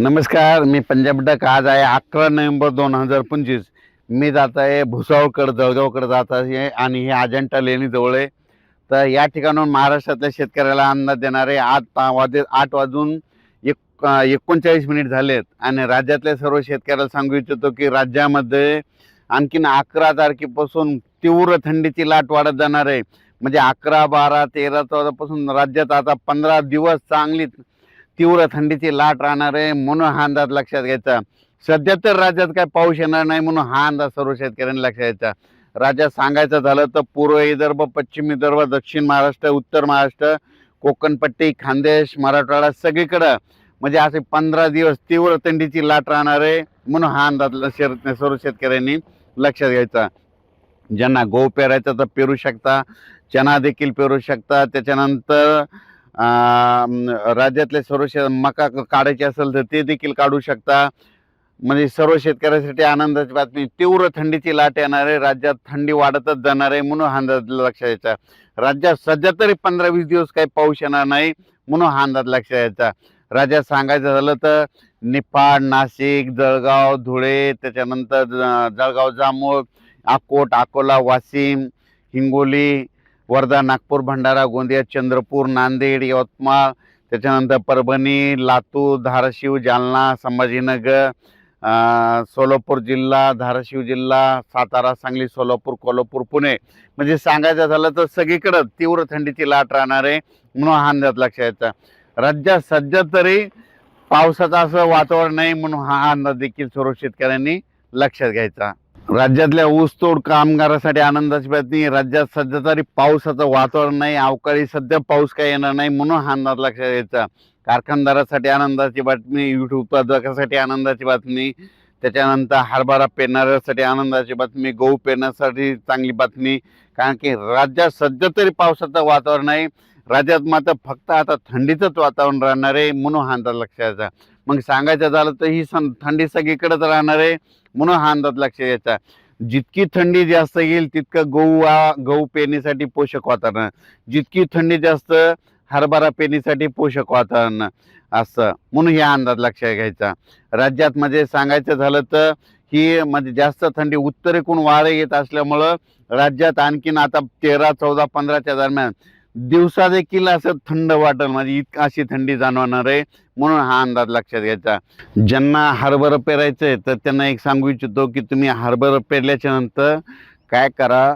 नमस्कार मी पंजाब डक. आज आहे अकरा नोव्हेंबर दोन हजार पंचवीस. मी जात आहे भुसावळकडे जळगावकडे जात आहे आणि हे अजंठा लेणीजवळ आहे. तर या ठिकाणून महाराष्ट्रातल्या शेतकऱ्याला अंदाज देणारे आठ वाजे आठ वाजून एक एकोणचाळीस मिनिट झालेत. आणि राज्यातल्या सर्व शेतकऱ्याला सांगू इच्छितो की राज्यामध्ये आणखीन अकरा तारखेपासून तीव्र थंडीची लाट वाढत जाणार आहे. म्हणजे अकरा बारा तेरा चौदापासून राज्यात आता पंधरा दिवस चांगली तीव्र थंडीची लाट राहणार आहे म्हणून हा अंदाज लक्षात घ्यायचा. सध्या तर राज्यात काय पाऊस येणार नाही म्हणून हा अंदाज सर्व शेतकऱ्यांनी लक्षात घ्यायचा. राज्यात सांगायचं झालं तर पूर्व विदर्भ पश्चिम विदर्भ दक्षिण महाराष्ट्र उत्तर महाराष्ट्र कोकणपट्टी खानदेश मराठवाडा सगळीकडं म्हणजे असे पंधरा दिवस तीव्र थंडीची लाट राहणार आहे म्हणून हा अंदाज ल- शेर- सर्व शेतकऱ्यांनी लक्षात घ्यायचा. ज्यांना गहू पेरायचा तर पेरू शकता चना देखील पेरू शकता. त्याच्यानंतर राज्यातले सर्व शे मका काढायची काढायचे असेल तर ते देखील काढू शकता. म्हणजे सर्व शेतकऱ्यासाठी आनंदाची बातमी तीव्र थंडीची लाट येणार आहे राज्यात थंडी वाढतच जाणार आहे म्हणून हा अंदाज लक्षात यायचा. राज्यात सध्या तरी पंधरा वीस दिवस काही पाऊस येणार नाही म्हणून हा अंदाज लक्षात यायचा. राज्यात सांगायचं झालं तर निफाड नाशिक जळगाव धुळे त्याच्यानंतर जळगाव जामोद अकोट अकोला वाशिम हिंगोली वर्धा नागपूर भंडारा गोंदिया चंद्रपूर नांदेड यवतमाळ त्याच्यानंतर परभणी लातूर धाराशिव जालना संभाजीनगर सोलापूर जिल्हा धाराशिव जिल्हा सातारा सांगली सोलापूर कोल्हापूर पुणे. म्हणजे सांगायचं झालं तर सगळीकडं तीव्र थंडीची लाट राहणार आहे म्हणून हा अंदाज लक्षात यायचा राज्यात सध्या तरी पावसाचं असं वातावरण नाही म्हणून हा अंदाज देखील सर्व शेतकऱ्यांनी लक्षात घ्यायचा. राज्यातल्या ऊसतोड कामगारासाठी आनंदाची बातमी राज्यात सध्या तरी पावसाचं वातावरण नाही. अवकाळी सध्या पाऊस काही येणार नाही म्हणून हा अंदाज लक्षात घ्यायचा. कारखानदारासाठी आनंदाची बातमी यूट्यूब उत्पादकासाठी आनंदाची बातमी त्याच्यानंतर हरभरा पेरणाऱ्यासाठी आनंदाची बातमी गहू पेरण्यासाठी चांगली बातमी. कारण की राज्यात सध्या तरी पावसाचं वातावरण आहे. राज्यात मात्र फक्त आता थंडीचंच वातावरण राहणार आहे म्हणून हा अंदाज लक्षात मग सांगायचं झालं तर ही सं थंडी सगळीकडेच राहणार आहे म्हणून हा अंदाज लक्षात यायचा जितकी थंडी जास्त येईल तितकं गहू वा गहू पेरणीसाठी पोषक वातावरण. जितकी थंडी जास्त हरभरा पेरणीसाठी पोषक वातावरण असं म्हणून हे अंदाज लक्षात घ्यायचा. राज्यात म्हणजे सांगायचं झालं तर ही म्हणजे जास्त थंडी उत्तरेकडून वारे येत असल्यामुळं राज्यात आणखीन आता तेरा चौदा पंधराच्या दरम्यान दिवसा देखील असं थंड वाटेल म्हणजे इतकं अशी थंडी जाणवणार आहे म्हणून हा अंदाज लक्षात घ्यायचा. ज्यांना हरभरं पेरायचं आहे तर त्यांना एक सांगू इच्छितो की तुम्ही हरभरं पेरल्याच्या नंतर काय करा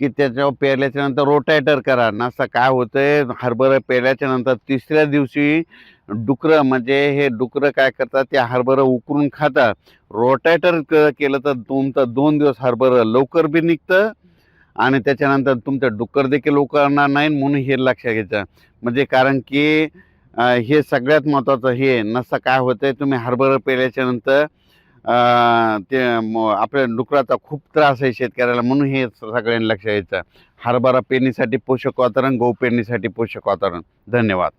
की त्याच्यावर पेरल्याच्या नंतर रोटायटर करा. नसता काय होतंय हरभरं पेरल्याच्या नंतर तिसऱ्या दिवशी डुकरं म्हणजे हे डुकरं काय करतात ते हरभरं उकरून खातात. रोटायटर क केलं तर तुमचं दोन दिवस हरभरं लवकर बी निघतं आणि त्याच्यानंतर तुमचं डुक्कर देखील उकरणार नाही म्हणून हे लक्षात घ्यायचं. म्हणजे कारण की हे सगळ्यात महत्त्वाचं हे नसं काय होतं आहे तुम्ही हरभरं पेल्याच्यानंतर ते आपल्या डुकराचा खूप त्रास आहे शेतकऱ्याला म्हणून हे सगळ्यांनी लक्ष घ्यायचं. हरभरा पेरणीसाठी पोषक वातावरण गहू पेरणीसाठी पोषक वातावरण. धन्यवाद.